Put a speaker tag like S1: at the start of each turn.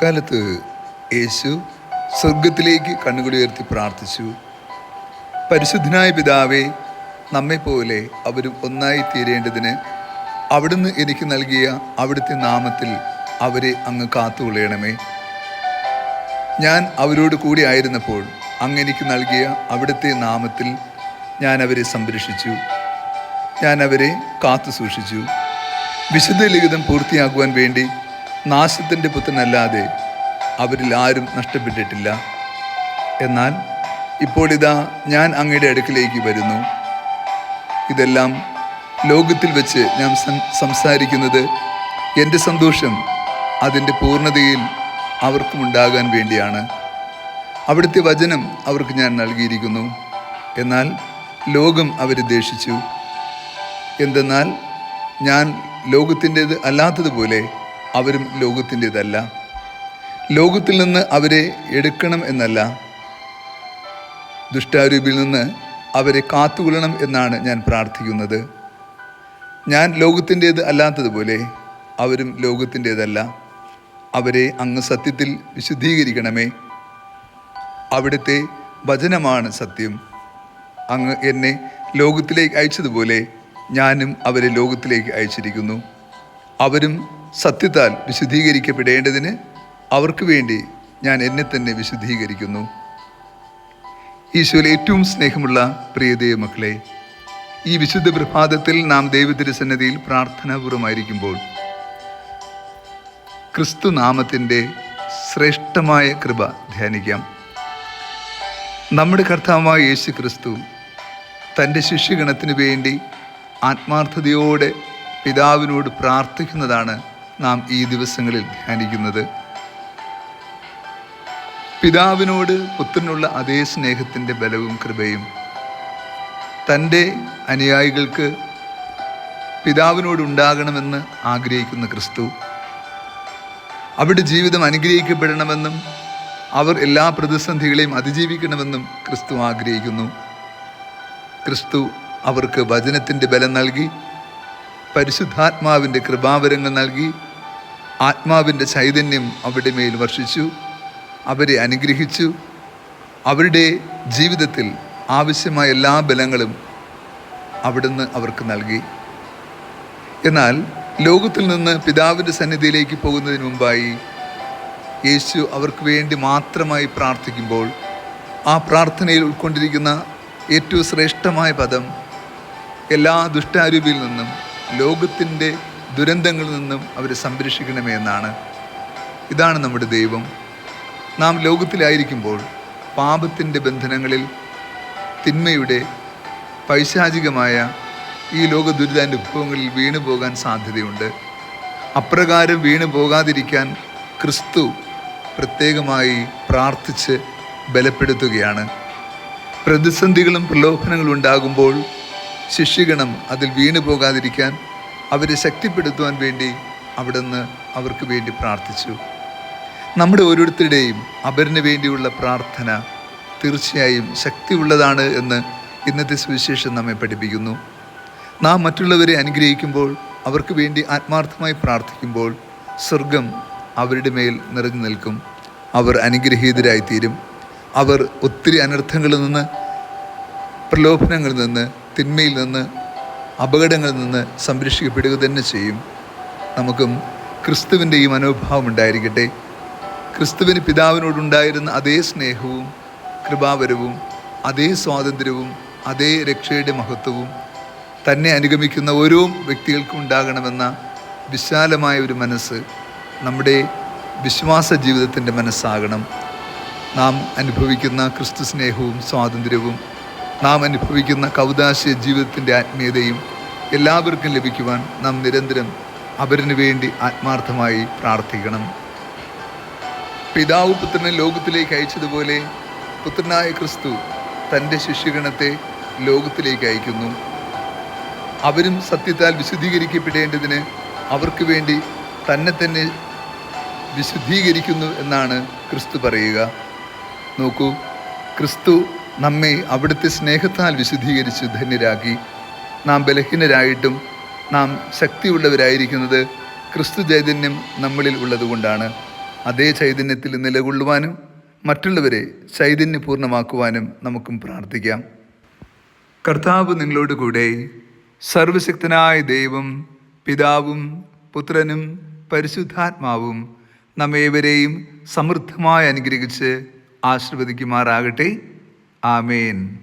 S1: അക്കാലത്ത് യേശു സ്വർഗത്തിലേക്ക് കണ്ണുകൾ ഉയർത്തി പ്രാർത്ഥിച്ചു. പരിശുദ്ധനായ പിതാവേ നമ്മെപ്പോലെ അവരും ഒന്നായി തീരേണ്ടതിന് അവിടുന്ന് എനിക്ക് നൽകിയ അവിടുത്തെ നാമത്തിൽ അവരെ അങ്ങ് കാത്തുകൊള്ളണമേ. ഞാൻ അവരോട് കൂടി ആയിരുന്നപ്പോൾ അങ്ങ് എനിക്ക് നൽകിയ അവിടുത്തെ നാമത്തിൽ ഞാൻ അവരെ സംരക്ഷിച്ചു. ഞാൻ അവരെ കാത്തു സൂക്ഷിച്ചു വിശുദ്ധ ലിഖിതം പൂർത്തിയാക്കുവാൻ വേണ്ടി നാശത്തിന്റെ പുത്രനല്ലാതെ അവരിൽ ആരും നഷ്ടപ്പെട്ടിട്ടില്ല. എന്നാൽ ഇപ്പോൾ ഇതാ ഞാൻ അങ്ങയുടെ അടുക്കിലേക്ക് വരുന്നു. ഇതെല്ലാം ലോകത്തിൽ വെച്ച് ഞാൻ സംസാരിക്കുന്നത് എന്റെ സന്തോഷം അതിന്റെ പൂർണതയിൽ അവർക്കും ഉണ്ടാകാൻ വേണ്ടിയാണ്. അവിടുത്തെ വചനം അവർക്ക് ഞാൻ നൽകിയിരിക്കുന്നു. എന്നാൽ ലോകം അവർ ദേഷിച്ചു എന്തെന്നാൽ ഞാൻ ലോകത്തിന്റേത് അല്ലാത്തതുപോലെ അവരും ലോകത്തിന്റെതല്ല. ലോകത്തിൽ നിന്ന് അവരെ എടുക്കണം എന്നല്ല. ദുഷ്ടാരൂപിൽ നിന്ന് അവരെ കാത്തുകൊള്ളണം എന്നാണ് ഞാൻ പ്രാർത്ഥിക്കുന്നത്. ഞാൻ ലോകത്തിന്റേത് അല്ലാത്തതുപോലെ അവരും ലോകത്തിന്റേതല്ല. അവരെ അങ്ങ് സത്യത്തിൽ വിശുദ്ധീകരിക്കണമേ. അവിടുത്തെ വചനമാണ് സത്യം. അങ്ങ് എന്നെ ലോകത്തിലേക്ക് അയച്ചതുപോലെ ഞാനും അവരെ ലോകത്തിലേക്ക് അയച്ചിരിക്കുന്നു. അവരും സത്യത്താൽ വിശുദ്ധീകരിക്കപ്പെടേണ്ടതിന് അവർക്ക് വേണ്ടി ഞാൻ എന്നെ തന്നെ വിശുദ്ധീകരിക്കുന്നു. ഈശോയിൽ ഏറ്റവും സ്നേഹമുള്ള പ്രിയതേ മക്കളെ ഈ വിശുദ്ധ പ്രഭാതത്തിൽ നാം ദൈവത്തിരുസന്നതിയിൽ പ്രാർത്ഥനാപൂർവമായിരിക്കുമ്പോൾ ക്രിസ്തു നാമത്തിന്റെ ശ്രേഷ്ഠമായ കൃപ ധ്യാനിക്കാം. നമ്മുടെ കർത്താവായ യേശു ക്രിസ്തു തന്റെ ശിഷ്യഗണത്തിനു വേണ്ടി ആത്മാർത്ഥതയോടെ പിതാവിനോട് പ്രാർത്ഥിക്കുന്നതാണ് നാം ഈ ദിവസങ്ങളിൽ ധ്യാനിക്കുന്നത്. പിതാവിനോട് പുത്രനുള്ള അതേ സ്നേഹത്തിന്റെ ബലവും കൃപയും. തന്റെ അനുയായികൾക്ക് പിതാവിനോടുണ്ടാകണമെന്ന് ആഗ്രഹിക്കുന്ന ക്രിസ്തു. അവിടെ ജീവിതം അനുഗ്രഹിക്കപ്പെടണമെന്നും അവർ എല്ലാ പ്രതിസന്ധികളെയും അതിജീവിക്കണമെന്നും ക്രിസ്തു ആഗ്രഹിക്കുന്നു. ക്രിസ്തു അവർക്ക് വചനത്തിന്റെ ബലം നൽകി പരിശുദ്ധാത്മാവിന്റെ കൃപാവരങ്ങൾ നൽകി ആത്മാവിന്റെ ചൈതന്യം അവരുടെ മേൽ വർഷിച്ചു. അവരെ അനുഗ്രഹിച്ചു. അവരുടെ ജീവിതത്തിൽ ആവശ്യമായ എല്ലാ ബലങ്ങളും അവിടുന്ന് അവർക്ക് നൽകി. എന്നാൽ ലോകത്തിൽ നിന്ന് പിതാവിന്റെ സന്നിധിയിലേക്ക് പോകുന്നതിന് മുമ്പായി യേശു അവർക്ക് വേണ്ടി മാത്രമായി പ്രാർത്ഥിക്കുമ്പോൾ ആ പ്രാർത്ഥനയിൽ ഉൾക്കൊണ്ടിരിക്കുന്ന ഏറ്റവും ശ്രേഷ്ഠമായ പദം എല്ലാ ദുഷ്ടാരൂപിയിൽ നിന്നും ലോകത്തിന്റെ ദുരന്തങ്ങളിൽ നിന്നും അവരെ സംരക്ഷിക്കണമേ എന്നാണ്. ഇതാണ് നമ്മുടെ ദൈവം. നാം ലോകത്തിലായിരിക്കുമ്പോൾ പാപത്തിന്റെ ബന്ധനങ്ങളിൽ തിന്മയുടെ പൈശാചികമായ ഈ ലോക ദുരിതാനുഭവങ്ങളിൽ വീണു പോകാൻ സാധ്യതയുണ്ട്. അപ്രകാരം വീണു പോകാതിരിക്കാൻ ക്രിസ്തു പ്രത്യേകമായി പ്രാർത്ഥിച്ച് ബലപ്പെടുത്തുകയാണ്. പ്രതിസന്ധികളും പ്രലോഭനങ്ങളും ഉണ്ടാകുമ്പോൾ ശിഷ്യഗണം അതിൽ വീണു പോകാതിരിക്കാൻ അവരെ ശക്തിപ്പെടുത്തുവാൻ വേണ്ടി അവിടുന്ന് അവർക്ക് വേണ്ടി പ്രാർത്ഥിച്ചു. നമ്മുടെ ഓരോരുത്തരുടെയും അവരിന് വേണ്ടിയുള്ള പ്രാർത്ഥന തീർച്ചയായും ശക്തിയുള്ളതാണ് എന്ന് ഇന്നത്തെ സുവിശേഷം നമ്മെ പഠിപ്പിക്കുന്നു. നാം മറ്റുള്ളവരെ അനുഗ്രഹിക്കുമ്പോൾ അവർക്ക് വേണ്ടി ആത്മാർത്ഥമായി പ്രാർത്ഥിക്കുമ്പോൾ സ്വർഗം അവരുടെ മേൽ നിറഞ്ഞു നിൽക്കും. അവർ അനുഗ്രഹീതരായിത്തീരും. അവർ ഒത്തിരി അനർത്ഥങ്ങളിൽ നിന്ന് പ്രലോഭനങ്ങളിൽ നിന്ന് തിന്മയിൽ നിന്ന് അപകടങ്ങളിൽ നിന്ന് സംരക്ഷിക്കപ്പെടുക തന്നെ ചെയ്യും. നമുക്കും ക്രിസ്തുവിന്റെ ഈ മനോഭാവം ഉണ്ടായിരിക്കട്ടെ. ക്രിസ്തുവിന് പിതാവിനോടുണ്ടായിരുന്ന അതേ സ്നേഹവും കൃപാവരവും അതേ സ്വാതന്ത്ര്യവും അതേ രക്ഷയുടെ മഹത്വവും തന്നെ അനുഗമിക്കുന്ന ഓരോ വ്യക്തികൾക്കും ഉണ്ടാകണമെന്ന വിശാലമായ ഒരു മനസ്സ് നമ്മുടെ വിശ്വാസ ജീവിതത്തിന്റെ മനസ്സാകണം. നാം അനുഭവിക്കുന്ന ക്രിസ്തു സ്നേഹവും സ്വാതന്ത്ര്യവും നാം അനുഭവിക്കുന്ന കൗതാശ ജീവിതത്തിന്റെ ആത്മീയതയും എല്ലാവർക്കും ലഭിക്കുവാൻ നാം നിരന്തരം അവരിന് വേണ്ടി ആത്മാർത്ഥമായി പ്രാർത്ഥിക്കണം. പിതാവ് പുത്രനെ ലോകത്തിലേക്ക് അയച്ചതുപോലെ പുത്രനായ ക്രിസ്തു തന്റെ ശിഷ്യഗണത്തെ ലോകത്തിലേക്ക് അയക്കുന്നു. അവരും സത്യത്താൽ വിശുദ്ധീകരിക്കപ്പെടേണ്ടതിന് അവർക്ക് വേണ്ടി തന്നെ തന്നെ വിശുദ്ധീകരിക്കുന്നു എന്നാണ് ക്രിസ്തു പറയുക. നോക്കൂ ക്രിസ്തു നമ്മെ അവിടുത്തെ സ്നേഹത്താൽ വിശുദ്ധീകരിച്ച് ധന്യരാക്കി. നാം ബലഹീനരായിട്ടും നാം ശക്തിയുള്ളവരായിരിക്കുന്നത് ക്രിസ്തു ചൈതന്യം നമ്മളിൽ ഉള്ളതുകൊണ്ടാണ്. അതേ ചൈതന്യത്തിൽ നിലകൊള്ളുവാനും മറ്റുള്ളവരെ ചൈതന്യപൂർണമാക്കുവാനും നമുക്കും പ്രാർത്ഥിക്കാം. കർത്താവ് നിങ്ങളോട് കൂടെ സർവശക്തനായ ദൈവം പിതാവും പുത്രനും പരിശുദ്ധാത്മാവും നമ്മേവരെയും സമൃദ്ധമായി അനുഗ്രഹിച്ച് ആശീർവദിക്കുമാറാകട്ടെ. ആമേൻ.